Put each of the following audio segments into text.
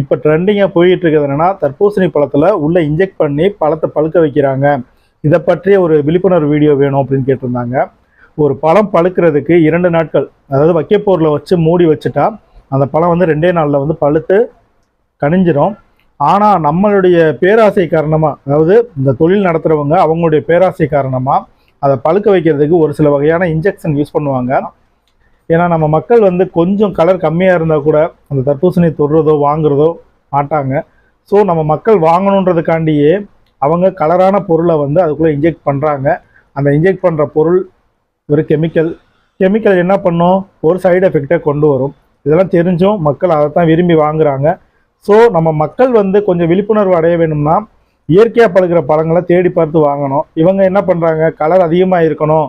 இப்போ ட்ரெண்டிங்காக போயிட்டு இருக்கிறது என்னன்னா தர்பூசணி பழத்தில் உள்ளே இன்ஜெக்ட் பண்ணி பழத்தை பழுக்க வைக்கிறாங்க. இதை பற்றிய ஒரு விழிப்புணர்வு வீடியோ வேணும் அப்படின்னு கேட்டிருந்தாங்க. ஒரு பழம் பழுக்கிறதுக்கு இரண்டு நாட்கள் அதாவது வைக்கப்போரில் வச்சு மூடி வச்சுட்டா அந்த பழம் வந்து ரெண்டே நாளில் வந்து பழுத்து கனிஞ்சிரும். ஆனால் நம்மளுடைய பேராசை காரணமாக அதாவது இந்த தொழில் நடத்துகிறவங்க அவங்களுடைய பேராசை காரணமாக அதை பழுக்க வைக்கிறதுக்கு ஒரு சில வகையான இன்ஜெக்ஷன் யூஸ் பண்ணுவாங்க. ஏன்னா நம்ம மக்கள் வந்து கொஞ்சம் கலர் கம்மியாக இருந்தால் கூட அந்த தர்பூசணி தொடுறதோ வாங்குறதோ மாட்டாங்க. ஸோ நம்ம மக்கள் வாங்கணுன்றதுக்காண்டியே அவங்க கலரான பொருளை வந்து அதுக்குள்ளே இன்ஜெக்ட் பண்ணுறாங்க அந்த இன்ஜெக்ட் பண்ணுற பொருள் ஒரு கெமிக்கல் கெமிக்கல் என்ன பண்ணும்? ஒரு சைடு எஃபெக்டை கொண்டு வரும். இதெல்லாம் தெரிஞ்சும் மக்கள் அதை தான் விரும்பி வாங்குறாங்க. ஸோ நம்ம மக்கள் வந்து கொஞ்சம் விழிப்புணர்வு அடைய வேணும்னா இயற்கையாக பழுக்கிற பழங்களை தேடி பார்த்து வாங்கணும். இவங்க என்ன பண்ணுறாங்க கலர் அதிகமாக இருக்கணும்.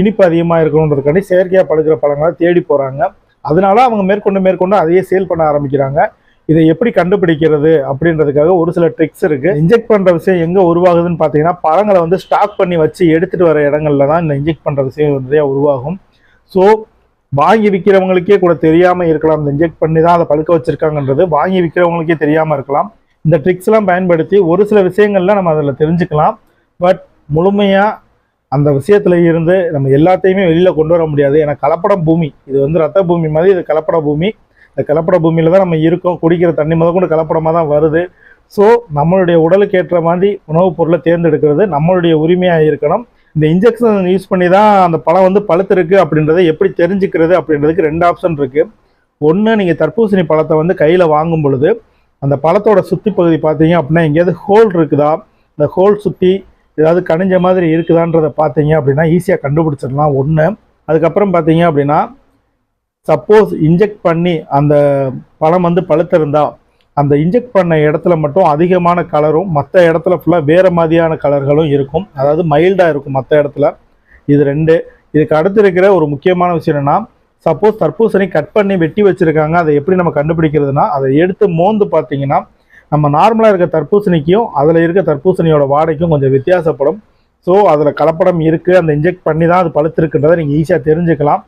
இனிப்பு அதிகமாக இருக்கணுன்றதுக்காண்டி செயற்கையாக பழுக்கிற பழங்களை தேடி போகிறாங்க அதனால அவங்க மேற்கொண்டு மேற்கொண்டு அதையே சேல் பண்ண ஆரம்பிக்கிறாங்க. இதை எப்படி கண்டுபிடிக்கிறது அப்படின்றதுக்காக ஒரு சில ட்ரிக்ஸ் இருக்கு. இன்ஜெக்ட் பண்ற விஷயம் எங்க உருவாகுதுன்னு பார்த்தீங்கன்னா பழங்களை வந்து ஸ்டாக் பண்ணி வச்சு எடுத்துட்டு வர இடங்கள்ல தான் இந்த இன்ஜெக்ட் பண்ற விஷயம் நிறைய உருவாகும். ஸோ வாங்கி விற்கிறவங்களுக்கே கூட தெரியாம இருக்கலாம். இந்த இன்ஜெக்ட் பண்ணி தான் அதை பழுக்க வச்சிருக்காங்கன்றது வாங்கி விற்கிறவங்களுக்கே தெரியாம இருக்கலாம். இந்த ட்ரிக்ஸ் எல்லாம் பயன்படுத்தி ஒரு சில விஷயங்கள்ல நம்ம அதில் தெரிஞ்சுக்கலாம். பட் முழுமையாக அந்த விஷயத்துல இருந்து நம்ம எல்லாத்தையுமே வெளியில கொண்டு வர முடியாது. ஏன்னா கலப்படம் பூமி. இது வந்து ரத்த பூமி மாதிரி இது கலப்பட பூமி. இந்த கலப்பட பூமியில தான் நம்ம இருக்கோம். குடிக்கிற தண்ணி முதல் கொண்டு கலப்படமாக தான் வருது. ஸோ நம்மளுடைய உடலுக்கு ஏற்ற மாதிரி உணவுப் பொருளை தேர்ந்தெடுக்கிறது நம்மளுடைய உரிமையாக இருக்கணும். இந்த இன்ஜெக்ஷன் யூஸ் பண்ணி தான் அந்த பழம் வந்து பழுத்திருக்கு அப்படின்றத எப்படி தெரிஞ்சுக்கிறது அப்படின்றதுக்கு ரெண்டு ஆப்ஷன் இருக்குது ஒன்று நீங்கள் தர்பூசணி பழத்தை வந்து கையில் வாங்கும் பொழுது அந்த பழத்தோட சுற்றி பகுதி பார்த்தீங்க அப்படின்னா எங்கேயாவது ஹோல் இருக்குதா? இந்த ஹோல் சுற்றி ஏதாவது கனிஞ்ச மாதிரி இருக்குதான்றதை பார்த்தீங்க அப்படின்னா ஈஸியாக கண்டுபிடிச்சிடலாம். ஒன்று அதுக்கப்புறம் பார்த்தீங்க அப்படின்னா சப்போஸ் இன்ஜெக்ட் பண்ணி அந்த பழம் வந்து பழுத்திருந்தால் அந்த இன்ஜெக்ட் பண்ண இடத்துல மட்டும் அதிகமான கலரும் மற்ற இடத்துல ஃபுல்லாக வேறு மாதிரியான கலர்களும் இருக்கும். அதாவது மைல்டாக இருக்கும் மற்ற இடத்துல. இது ரெண்டு. இதுக்கு அடுத்து இருக்கிற ஒரு முக்கியமான விஷயம் என்னென்னா சப்போஸ் தர்பூசணி கட் பண்ணி வெட்டி வச்சிருக்காங்க. அதை எப்படி நம்ம கண்டுபிடிக்கிறதுனா அதை எடுத்து மோந்து பார்த்தீங்கன்னா நம்ம நார்மலாக இருக்க தர்பூசணிக்கும் அதில் இருக்க தர்பூசணியோட வாடைக்கும் கொஞ்சம் வித்தியாசப்படும். ஸோ அதில் கலப்படம் இருக்குது அந்த இன்ஜெக்ட் பண்ணி தான் அது பழுத்திருக்குன்றதை நீங்கள் ஈஸியாக தெரிஞ்சுக்கலாம்.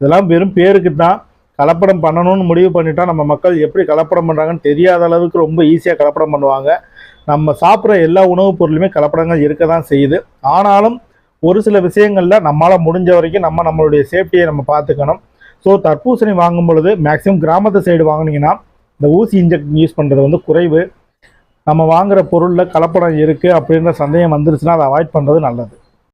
இதெல்லாம் வெறும் பேருக்கு தான். கலப்படம் பண்ணணும்னு முடிவு பண்ணிட்டா நம்ம மக்கள் எப்படி கலப்படம் பண்ணுறாங்கன்னு தெரியாத அளவுக்கு ரொம்ப ஈஸியாக கலப்படம் பண்ணுவாங்க. நம்ம சாப்பிட்ற எல்லா உணவுப் பொருளுமே கலப்படங்கள் இருக்க தான் செய்யுது. ஆனாலும் ஒரு சில விஷயங்களில் நம்மளால் முடிஞ்ச வரைக்கும் நம்ம நம்மளுடைய சேஃப்டியை நம்ம பார்த்துக்கணும். ஸோ தர்பூசணி வாங்கும் பொழுது மேக்ஸிமம் கிராமத்து சைடு வாங்கினீங்கன்னா இந்த ஊசி இன்ஜெக்ட் யூஸ் பண்ணுறது வந்து குறைவு. நம்ம வாங்குகிற பொருளில் கலப்படம் இருக்குது அப்படின்ற சந்தேகம் வந்துருச்சுன்னா அதை அவாய்ட் பண்ணுறது நல்லது.